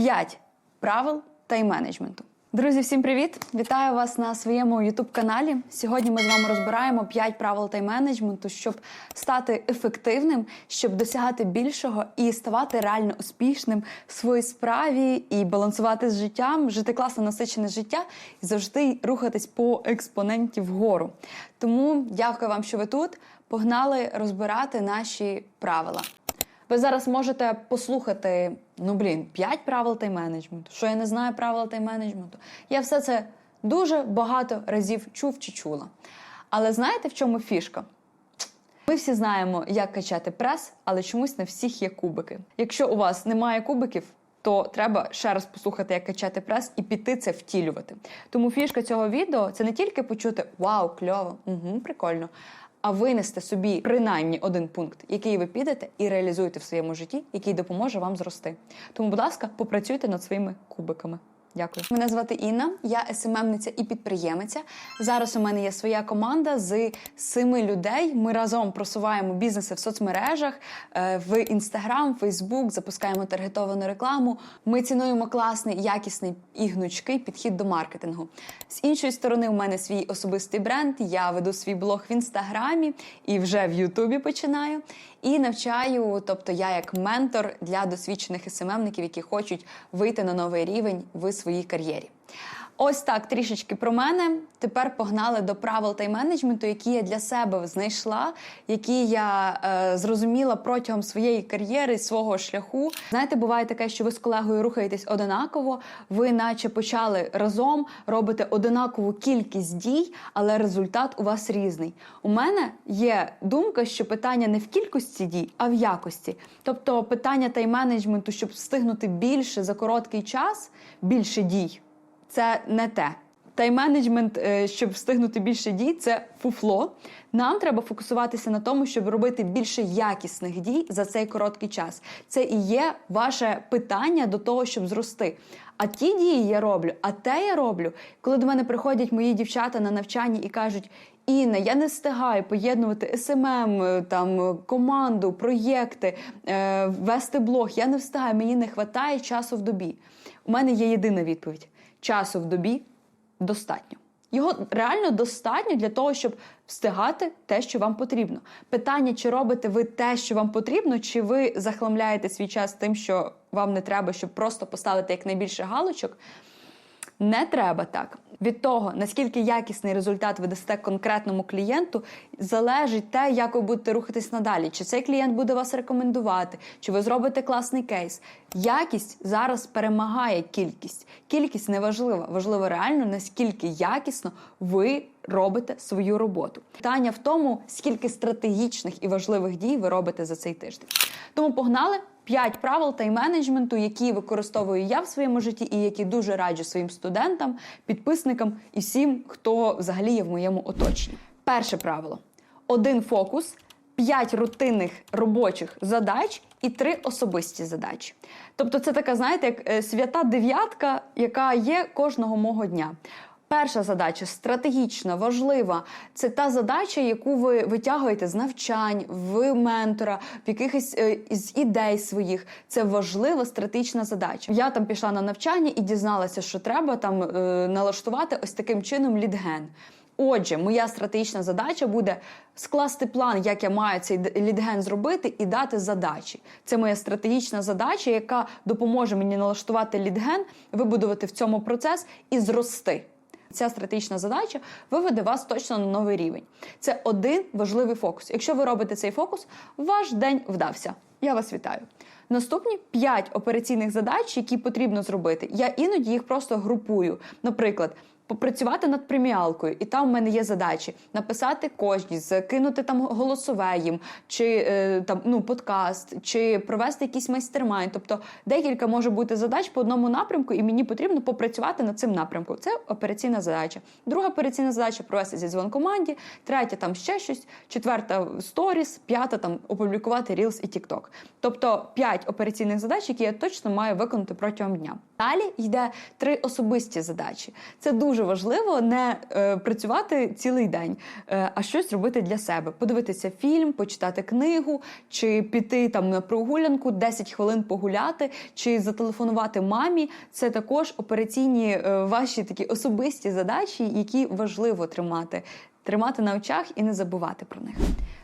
5 правил тайм-менеджменту. Друзі, всім привіт! Вітаю вас на своєму youtube каналі. Сьогодні ми з вами розбираємо 5 правил тайм-менеджменту, щоб стати ефективним, щоб досягати більшого і ставати реально успішним в своїй справі і балансувати з життям, жити класно насичене життя і завжди рухатись по експоненті вгору. Тому дякую вам, що ви тут. Погнали розбирати наші правила. Ви зараз можете послухати, ну блін, 5 правил тайм-менеджменту. Що я не знаю правил тайм-менеджменту. Я все це дуже багато разів чув чи чула. Але знаєте, в чому фішка? Ми всі знаємо, як качати прес, але чомусь на всіх є кубики. Якщо у вас немає кубиків, то треба ще раз послухати, як качати прес, і піти це втілювати. Тому фішка цього відео це не тільки почути Вау, кльово, угу, прикольно. А винести собі принаймні один пункт, який ви підете і реалізуєте в своєму житті, який допоможе вам зрости. Тому, будь ласка, попрацюйте над своїми кубиками. Дякую. Мене звати Інна, я СММниця і підприємиця. Зараз у мене є своя команда з семи людей. Ми разом просуваємо бізнеси в соцмережах, е, в інстаграм, Фейсбук, запускаємо таргетовану рекламу. Ми цінуємо класний, якісний і гнучкий підхід до маркетингу. З іншої сторони, у мене свій особистий бренд. Я веду свій блог в інстаграмі і вже в Ютубі починаю. І навчаю, тобто я як ментор для досвідчених СММників, які хочуть вийти на новий рівень в своїй кар'єрі. Ось так трішечки про мене. Тепер погнали до правил тайм-менеджменту, які я для себе знайшла, які я е, зрозуміла протягом своєї кар'єри, свого шляху. Знаєте, буває таке, що ви з колегою рухаєтесь одинаково, ви наче почали разом, робите одинакову кількість дій, але результат у вас різний. У мене є думка, що питання не в кількості дій, а в якості. Тобто питання тайм-менеджменту, щоб встигнути більше за короткий час, більше дій це не те. Тайм-менеджмент, е, щоб встигнути більше дій, це фуфло. Нам треба фокусуватися на тому, щоб робити більше якісних дій за цей короткий час. Це і є ваше питання до того, щоб зрости. А ті дії я роблю, а те я роблю, коли до мене приходять мої дівчата на навчання і кажуть. Інна, я не встигаю поєднувати СММ, е, там команду, проєкти, е, вести блог. Я не встигаю, мені не вистачає часу в добі. У мене є єдина відповідь: часу в добі достатньо. Його реально достатньо для того, щоб встигати те, що вам потрібно. Питання, чи робите ви те, що вам потрібно, чи ви захламляєте свій час тим, що вам не треба, щоб просто поставити якнайбільше галочок. Не треба так. Від того, наскільки якісний результат ви дасте конкретному клієнту, залежить те, як ви будете рухатись надалі. Чи цей клієнт буде вас рекомендувати, чи ви зробите класний кейс. Якість зараз перемагає кількість. Кількість не важлива. Важливо реально, наскільки якісно ви робите свою роботу. Питання в тому, скільки стратегічних і важливих дій ви робите за цей тиждень. Тому погнали. П'ять правил тайм-менеджменту, які використовую я в своєму житті, і які дуже раджу своїм студентам, підписникам і всім, хто взагалі є в моєму оточенні. Перше правило: один фокус, п'ять рутинних робочих задач і три особисті задачі. Тобто, це така, знаєте, як е, свята дев'ятка, яка є кожного мого дня. Перша задача стратегічна, важлива. Це та задача, яку ви витягуєте з навчань, в ментора, в якихось е, з ідей своїх. Це важлива стратегічна задача. Я там пішла на навчання і дізналася, що треба там е, налаштувати ось таким чином лідген. Отже, моя стратегічна задача буде скласти план, як я маю цей лідген зробити, і дати задачі. Це моя стратегічна задача, яка допоможе мені налаштувати лідген, вибудувати в цьому процес і зрости. Ця стратегічна задача виведе вас точно на новий рівень. Це один важливий фокус. Якщо ви робите цей фокус, ваш день вдався. Я вас вітаю. Наступні 5 операційних задач, які потрібно зробити. Я іноді їх просто групую. Наприклад, попрацювати над преміалкою, і там в мене є задачі написати кожні, закинути там голосове їм, чи е, там ну подкаст, чи провести якийсь майстермайн. Тобто декілька може бути задач по одному напрямку, і мені потрібно попрацювати над цим напрямком. Це операційна задача. Друга операційна задача провести зі дзвон команді, третя там ще щось, четверта сторіс, п'ята там опублікувати Reels і TikTok. Тобто п'ять операційних задач, які я точно маю виконати протягом дня. Далі йде три особисті задачі. Це дуже важливо не е, працювати цілий день, е, а щось робити для себе. Подивитися фільм, почитати книгу, чи піти там на прогулянку, 10 хвилин погуляти, чи зателефонувати мамі. Це також операційні е, ваші такі особисті задачі, які важливо тримати. Тримати на очах і не забувати про них.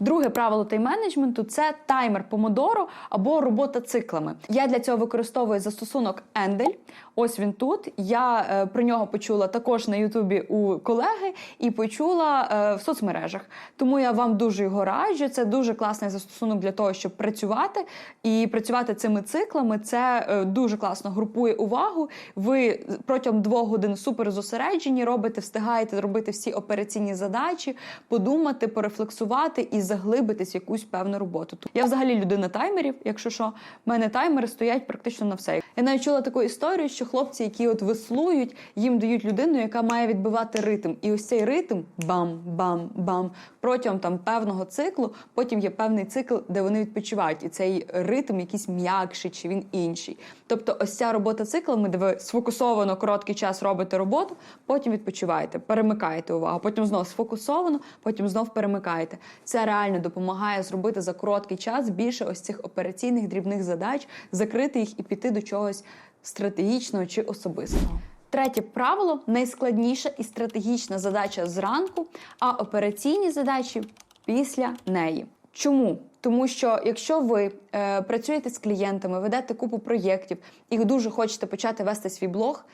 Друге правило тайм-менеджменту це таймер помодоро або робота циклами. Я для цього використовую застосунок Endelь. Ось він тут. Я е, про нього почула також на Ютубі у колеги і почула е, в соцмережах. Тому я вам дуже його раджу. Це дуже класний застосунок для того, щоб працювати і працювати цими циклами. Це е, дуже класно групує увагу. Ви протягом двох годин супер зосереджені, робите, встигаєте робити всі операційні задачі, подумати, порефлексувати і заглибитись в якусь певну роботу. Я взагалі людина таймерів. Якщо що, в мене таймери стоять практично на все. Я навіть чула таку історію, що хлопці, які от веслують, їм дають людину, яка має відбивати ритм. І ось цей ритм бам-бам-бам протягом там певного циклу. Потім є певний цикл, де вони відпочивають, і цей ритм якийсь м'якший чи він інший. Тобто, ось ця робота циклами, де ви сфокусовано короткий час робите роботу, потім відпочиваєте, перемикаєте увагу, потім знову сфокусовано, потім знов перемикаєте. Це реально допомагає зробити за короткий час більше ось цих операційних дрібних задач, закрити їх і піти до чогось стратегічного чи особистого. Третє правило найскладніша і стратегічна задача зранку, а операційні задачі після неї. Чому? Тому що якщо ви е, працюєте з клієнтами, ведете купу проєктів і дуже хочете почати вести свій блог,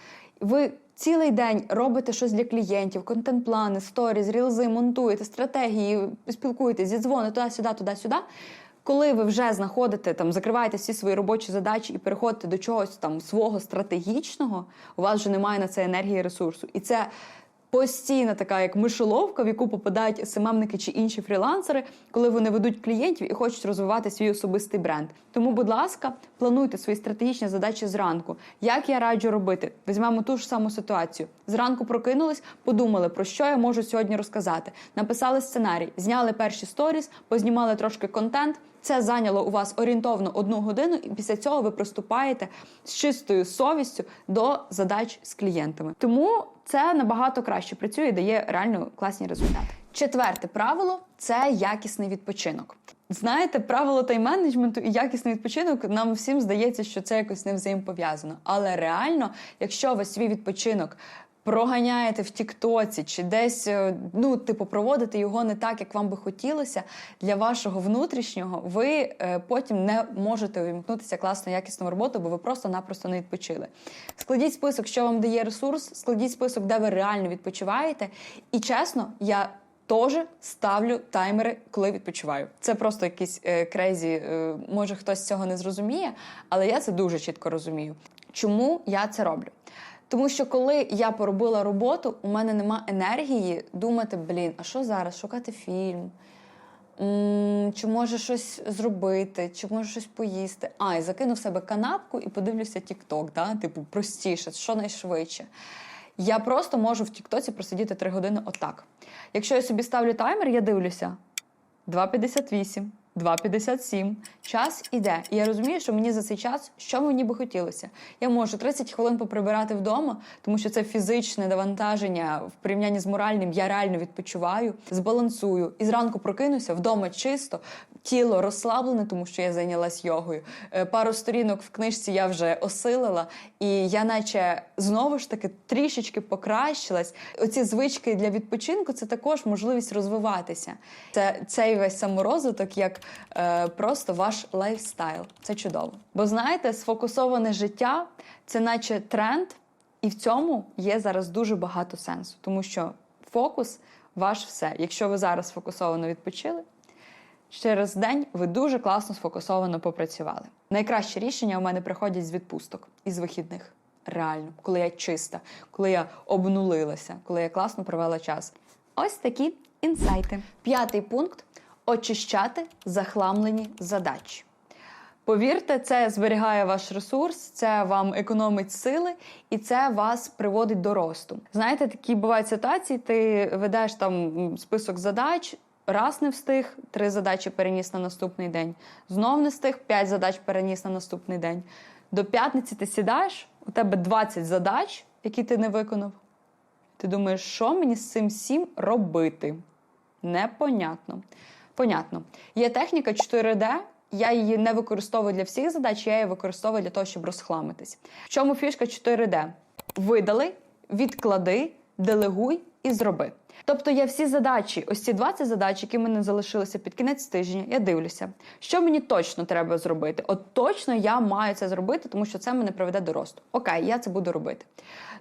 ви цілий день робите щось для клієнтів, контент-плани, сторіз, рілзи, монтуєте стратегії, спілкуєтесь, зідзвони туди-сюди, туди-сюди. Коли ви вже знаходите там, закриваєте всі свої робочі задачі і переходите до чогось там свого стратегічного, у вас вже немає на це енергії ресурсу. І це постійна така, як мишоловка, в яку попадають СММники чи інші фрілансери, коли вони ведуть клієнтів і хочуть розвивати свій особистий бренд. Тому, будь ласка, плануйте свої стратегічні задачі зранку. Як я раджу робити? Візьмемо ту ж саму ситуацію. Зранку прокинулись, подумали, про що я можу сьогодні розказати. Написали сценарій, зняли перші сторіс, познімали трошки контент. Це зайняло у вас орієнтовно одну годину, і після цього ви приступаєте з чистою совістю до задач з клієнтами. Тому це набагато краще працює і дає реально класні результати. Четверте правило це якісний відпочинок. Знаєте, правило тайм-менеджменту і якісний відпочинок нам всім здається, що це якось не взаємопов'язано. Але реально, якщо ви свій відпочинок проганяєте в Тіктоці чи десь е, ну, типу, проводите його не так, як вам би хотілося для вашого внутрішнього, ви е, потім не можете увімкнутися класно якісну роботу, бо ви просто-напросто не відпочили. Складіть список, що вам дає ресурс, складіть список, де ви реально відпочиваєте. І чесно, я. Теж ставлю таймери, коли відпочиваю. Це просто якийсь е, крейзі. Е, може хтось цього не зрозуміє, але я це дуже чітко розумію. Чому я це роблю? Тому що коли я поробила роботу, у мене нема енергії думати, блін, а що зараз? Шукати фільм. Чи може щось зробити, чи може щось поїсти. А, і закину в себе канапку і подивлюся TikTok, да? типу, простіше, що найшвидше. Я просто можу в Тіктоці просидіти 3 години отак. Якщо я собі ставлю таймер, я дивлюся 2,58, 2,57. Час іде. І я розумію, що мені за цей час, що мені би хотілося. Я можу 30 хвилин поприбирати вдома, тому що це фізичне навантаження в порівнянні з моральним. Я реально відпочиваю, збалансую. І зранку прокинуся вдома чисто, тіло розслаблене, тому що я зайнялась йогою. Е, Пару сторінок в книжці я вже осилила, і я, наче знову ж таки, трішечки покращилась. Оці звички для відпочинку це також можливість розвиватися. Це цей весь саморозвиток, як просто ваш лайфстайл. Це чудово. Бо знаєте, сфокусоване життя це наче тренд, і в цьому є зараз дуже багато сенсу, тому що фокус ваш все. Якщо ви зараз сфокусовано відпочили. Через день ви дуже класно сфокусовано попрацювали. Найкраще рішення у мене приходять з відпусток і з вихідних. Реально, коли я чиста, коли я обнулилася, коли я класно провела час. Ось такі інсайти. П'ятий пункт очищати захламлені задачі. Повірте, це зберігає ваш ресурс, це вам економить сили, і це вас приводить до росту. Знаєте, такі бувають ситуації, ти ведеш там список задач, раз не встиг, три задачі переніс на наступний день. Знов не встиг, п'ять задач переніс на наступний день. До п'ятниці ти сідаєш, у тебе 20 задач, які ти не виконав. Ти думаєш, що мені з цим всім робити? Непонятно. Понятно. Є техніка 4D. Я її не використовую для всіх задач, я її використовую для того, щоб розхламитись. В чому фішка 4D? Видали, відклади, делегуй і зроби. Тобто я всі задачі, ось ці 20 задач, які мене залишилися під кінець тижня, я дивлюся, що мені точно треба зробити. От точно я маю це зробити, тому що це мене приведе до росту. Окей, я це буду робити.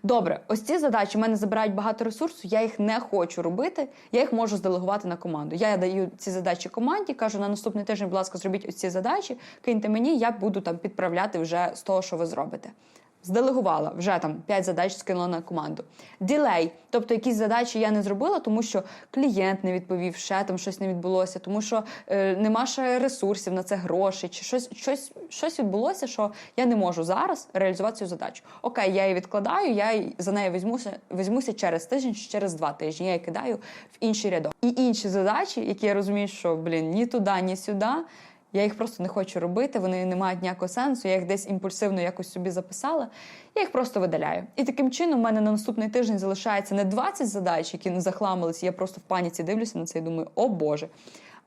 Добре, ось ці задачі в мене забирають багато ресурсу, я їх не хочу робити, я їх можу зделегувати на команду. Я даю ці задачі команді, кажу, на наступний тиждень, будь ласка, зробіть ось ці задачі, киньте мені, я буду там підправляти вже з того, що ви зробите. Зделегувала вже там 5 задач скинула на команду. Ділей, тобто якісь задачі я не зробила, тому що клієнт не відповів, ще там щось не відбулося, тому що е, нема ще ресурсів на це грошей, чи щось, щось, щось відбулося, що я не можу зараз реалізувати цю задачу. Окей, я її відкладаю, я за нею візьмуся, візьмуся через тиждень чи через два тижні. Я її кидаю в інший рядок. І інші задачі, які я розумію, що блін ні туди, ні сюди. Я їх просто не хочу робити, вони не мають ніякого сенсу. Я їх десь імпульсивно якось собі записала. Я їх просто видаляю. І таким чином, у мене на наступний тиждень залишається не 20 задач, які не захламились. Я просто в паніці дивлюся на це і думаю, о Боже.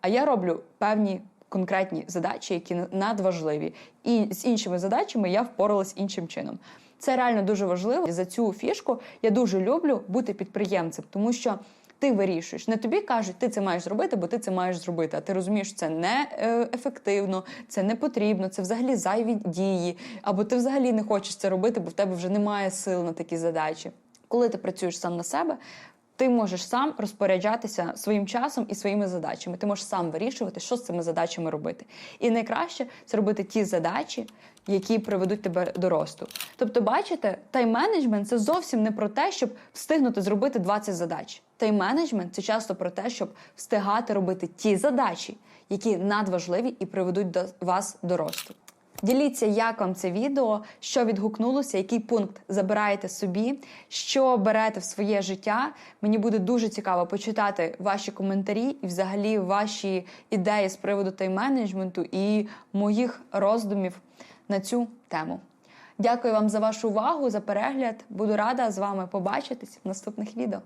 А я роблю певні конкретні задачі, які надважливі. І з іншими задачами я впоралась іншим чином. Це реально дуже важливо. І за цю фішку я дуже люблю бути підприємцем, тому що ти вирішуєш. Не тобі кажуть, ти це маєш зробити, бо ти це маєш зробити. А ти розумієш, це не е, ефективно, це не потрібно, це взагалі зайві дії, або ти взагалі не хочеш це робити, бо в тебе вже немає сил на такі задачі. Коли ти працюєш сам на себе. Ти можеш сам розпоряджатися своїм часом і своїми задачами. Ти можеш сам вирішувати, що з цими задачами робити. І найкраще це робити ті задачі, які приведуть тебе до росту. Тобто, бачите, тайм-менеджмент це зовсім не про те, щоб встигнути зробити 20 задач. Тайм-менеджмент це часто про те, щоб встигати робити ті задачі, які надважливі і приведуть до вас до росту. Діліться, як вам це відео, що відгукнулося, який пункт забираєте собі, що берете в своє життя. Мені буде дуже цікаво почитати ваші коментарі і, взагалі, ваші ідеї з приводу тайм-менеджменту і моїх роздумів на цю тему. Дякую вам за вашу увагу, за перегляд. Буду рада з вами побачитись в наступних відео.